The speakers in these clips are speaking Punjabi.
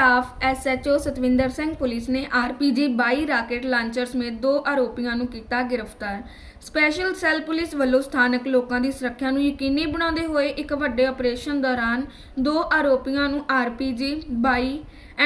Staff, SHO Satvinder Singh police ਨੇ ਆਰਪੀਜੀ 22 ਰਾਕੇਟ ਲਾਂਚਰ ਸਮੇਤ ਦੋ ਆਰੋਪੀਆਂ ਨੂੰ ਕੀਤਾ ਗ੍ਰਿਫਤਾਰ। ਸਪੈਸ਼ਲ ਸੈੱਲ ਪੁਲਿਸ ਵੱਲੋਂ ਸਥਾਨਕ ਲੋਕਾਂ ਦੀ ਸੁਰੱਖਿਆ ਨੂੰ ਯਕੀਨੀ ਬਣਾਉਂਦੇ ਹੋਏ ਇੱਕ ਵੱਡੇ ਆਪਰੇਸ਼ਨ ਦੌਰਾਨ ਦੋ ਆਰੋਪੀਆਂ ਨੂੰ RPG 22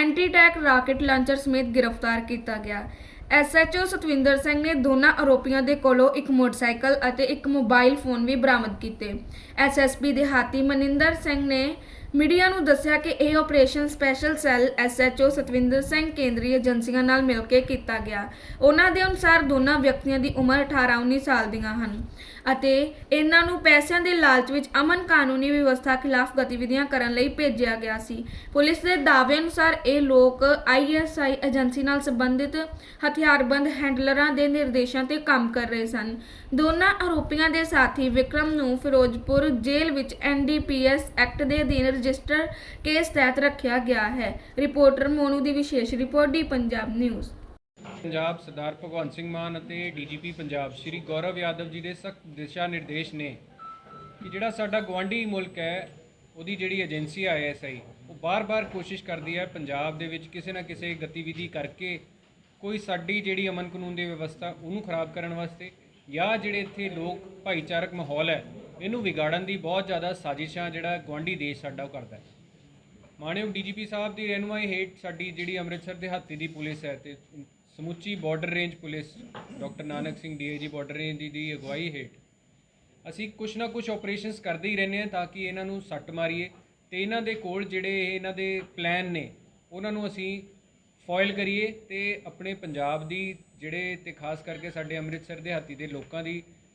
anti tank rocket launcher ਸਮੇਤ ਗ੍ਰਿਫਤਾਰ ਕੀਤਾ ਗਿਆ। ਐਸਐਚਓ ਸਤਵਿੰਦਰ ਸਿੰਘ ਨੇ ਦੋਨਾਂ ਆਰੋਪੀਆਂ ਦੇ ਕੋਲੋਂ ਇੱਕ ਮੋਟਰਸਾਈਕਲ ਅਤੇ ਇੱਕ ਮੋਬਾਈਲ ਫੋਨ ਵੀ ਬਰਾਮਦ ਕੀਤੇ। ਐਸਐਸਪੀ ਦੇ ਹਾਤੀ ਮਨਿੰਦਰ ਸਿੰਘ ਨੇ ਮੀਡੀਆ ਨੂੰ ਦੱਸਿਆ ਕਿ ਇਹ operation special cell SHO Satwinder Singh ਕੇਂਦਰੀ ਏਜੰਸੀਆਂ ਨਾਲ ਮਿਲ ਕੇ ਕੀਤਾ ਗਿਆ। ਉਹਨਾਂ ਦੇ ਅਨੁਸਾਰ ਦੋਨਾਂ ਵਿਅਕਤੀਆਂ ਦੀ ਉਮਰ 18-19 ਸਾਲ ਦੀਆਂ ਹਨ ਅਤੇ ਇਹਨਾਂ ਨੂੰ ਪੈਸਿਆਂ ਦੇ ਲਾਲਚ ਵਿੱਚ ਅਮਨ ਕਾਨੂੰਨੀ ਵਿਵਸਥਾ ਖਿਲਾਫ ਗਤੀਵਿਧੀਆਂ ਕਰਨ ਲਈ ਭੇਜਿਆ ਗਿਆ ਸੀ। ਪੁਲਿਸ ਦੇ ਦਾਅਵੇ ਅਨੁਸਾਰ ਇਹ ਲੋਕ ਆਈਐਸਆਈ ਏਜੰਸੀ ਨਾਲ ਸੰਬੰਧਿਤ ਹਥਿਆਰਬੰਦ ਹੈਂਡਲਰਾਂ ਦੇ ਨਿਰਦੇਸ਼ਾਂ ਤੇ ਕੰਮ ਕਰ ਰਹੇ ਸਨ। ਦੋਨਾਂ ਆਰੋਪੀਆਂ ਦੇ ਸਾਥੀ ਵਿਕਰਮ ਨੂੰ ਫਿਰੋਜ਼ਪੁਰ ਜੇਲ੍ਹ ਵਿੱਚ ਐਨਡੀਪੀਐਸ ਐਕਟ ਦੇ ਅਧੀਨ ਰਜਿਸਟਰ ਕੇਸ ਤਹਿਤ ਰੱਖਿਆ ਗਿਆ ਹੈ। ਰਿਪੋਰਟਰ ਮੋਨੂ ਦੀ ਵਿਸ਼ੇਸ਼ report D Punjab news. Punjab Sardar Bhagwant Singh Mann ਅਤੇ ਡੀਜੀਪੀ ਪੰਜਾਬ ਸ਼੍ਰੀ ਗੌਰਵ ਯਾਦਵ ਜੀ ਦੇ ਸਖਤ ਦਿਸ਼ਾ ਨਿਰਦੇਸ਼ ਨੇ ਕਿ ਜਿਹੜਾ ਸਾਡਾ ਗਵਾਂਢੀ ਮੁਲਕ ਹੈ, ਉਹਦੀ ਜਿਹੜੀ ਏਜੰਸੀ ਹੈ ਐਸਆਈ ਉਹ ਬਾਰ-ਬਾਰ ਕੋਸ਼ਿਸ਼ ਕਰਦੀ ਹੈ ਪੰਜਾਬ ਦੇ ਵਿੱਚ ਕਿਸੇ ਨਾ ਕਿਸੇ ਗਤੀਵਿਧੀ ਕਰਕੇ ਕੋਈ ਸਾਡੀ ਜਿਹੜੀ ਅਮਨ ਕਾਨੂੰਨ ਦੀ ਵਿਵਸਥਾ ਉਹਨੂੰ ਖਰਾਬ ਕਰਨ ਵਾਸਤੇ ਜਾਂ ਜਿਹੜੇ ਇੱਥੇ ਲੋਕ ਭਾਈਚਾਰਕ ਮਾਹੌਲ ਹੈ ਇਹਨੂੰ ਵਿਗਾੜਨ ਦੀ ਬਹੁਤ ਜ਼ਿਆਦਾ ਸਾਜ਼ਿਸ਼ਾਂ ਜਿਹੜਾ ਗਵਾਂਢੀ ਦੇਸ਼ ਸਾਡਾ ਉਹ ਕਰਦਾ ਹੈ। ਮਾਣਯੋਗ ਡੀਜੀਪੀ ਸਾਹਿਬ ਦੀ ਰਹਿਨੁਮਾਈ ਹੇਠ ਸਾਡੀ ਜਿਹੜੀ ਅੰਮ੍ਰਿਤਸਰ ਦੇ ਹਾਤੀ ਦੀ ਪੁਲਿਸ ਹੈ ਤੇ ਸਮੁੱਚੀ border range police, doctor Nanak Singh DAG border range ਦੀ ਦੀ ਅਗਵਾਈ ਹੇਠ ਅਸੀਂ ਕੁਛ ਨਾ ਕੁਛ ਆਪਰੇਸ਼ਨਸ ਕਰਦੇ ਹੀ ਰਹਿੰਦੇ ਹਾਂ ਤਾਂ ਕਿ ਇਹਨਾਂ ਨੂੰ ਸੱਟ ਮਾਰੀਏ ਤੇ ਇਹਨਾਂ ਦੇ ਕੋਲ ਜਿਹੜੇ ਇਹਨਾਂ ਦੇ ਪਲਾਨ ਨੇ, ਉਹਨਾਂ ਨੂੰ ਅਸੀਂ ਫੋਇਲ ਕਰੀਏ ਤੇ ਆਪਣੇ ਪੰਜਾਬ ਦੀ ਜਿਹੜੇ ਤੇ ਖਾਸ ਕਰਕੇ ਸਾਡੇ ਅੰਮ੍ਰਿਤਸਰ ਦੇ ਹਾਤੀ ਦੇ ਲੋਕਾਂ ਦੀ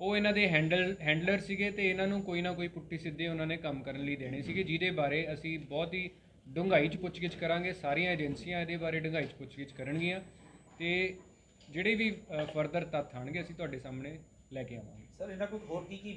ਉਹ ਇਹਨਾਂ ਦੇ ਹੈਂਡਲ ਹੈਂਡਲਰ ਸੀਗੇ ਤੇ ਇਹਨਾਂ ਨੂੰ ਕੋਈ ਨਾ ਕੋਈ ਪੁੱਠੀ ਸਿੱਧੇ ਉਹਨਾਂ ਨੇ ਕੰਮ ਕਰਨ ਲਈ ਦੇਣੇ ਸੀਗੇ, ਜਿਹਦੇ ਬਾਰੇ ਅਸੀਂ ਬਹੁਤ ਹੀ ਡੂੰਘਾਈ 'ਚ ਪੁੱਛਗਿੱਛ ਕਰਾਂਗੇ, ਸਾਰੀਆਂ ਏਜੰਸੀਆਂ ਇਹਦੇ ਬਾਰੇ ਡੂੰਘਾਈ 'ਚ ਪੁੱਛਗਿੱਛ ਕਰਨਗੀਆਂ ਤੇ ਜਿਹੜੇ ਵੀ ਫਰਦਰ ਤੱਥ ਆਣਗੇ, ਅਸੀਂ ਤੁਹਾਡੇ ਸਾਹਮਣੇ ਲੈ ਕੇ ਆਵਾਂਗੇ। ਸਰ ਇਹਨਾਂ ਕੋਲ ਹੋਰ ਕੀ ਕੀ